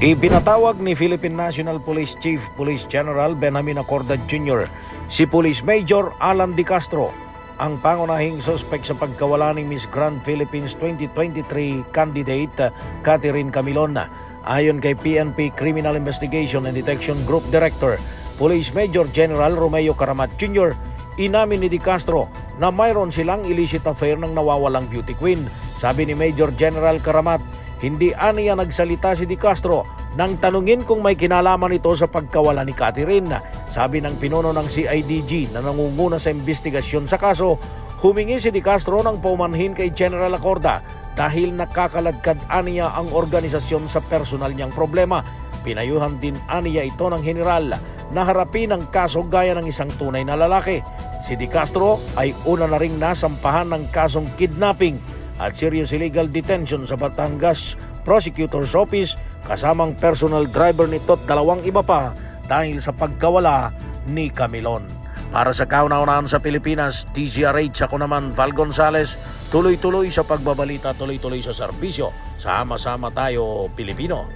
Ibinatawag ni Philippine National Police Chief Police General Benjamin Acorda Jr. si Police Major Alan Di Castro ang pangunahing suspect sa pagkawala ni Miss Grand Philippines 2023 candidate Catherine Camilon. Ayon kay PNP Criminal Investigation and Detection Group Director Police Major General Romeo Caramat Jr. Inamin ni Di Castro na mayroon silang illicit affair ng nawawalang beauty queen. Sabi ni Major General Caramat, hindi aniya nagsalita si Di Castro nang tanungin kung may kinalaman ito sa pagkawala ni Catherine. Sabi ng pinuno ng CIDG na nangunguna sa investigasyon sa kaso, humingi si Di Castro ng paumanhin kay General Acorda dahil nakakaladkad aniya ang organisasyon sa personal niyang problema. Pinayuhan din aniya ito ng general na harapin ang kaso gaya ng isang tunay na lalaki. Si Di Castro ay una na ring nasampahan ng kasong kidnapping at serious illegal detention sa Batangas Prosecutor's Office kasamang personal driver nito at dalawang iba pa dahil sa pagkawala ni Camilon. Para sa kauna-unahan sa Pilipinas, DZRH ako naman Val Gonzales, tuloy-tuloy sa pagbabalita, tuloy-tuloy sa serbisyo. Sama-sama tayo, Pilipino.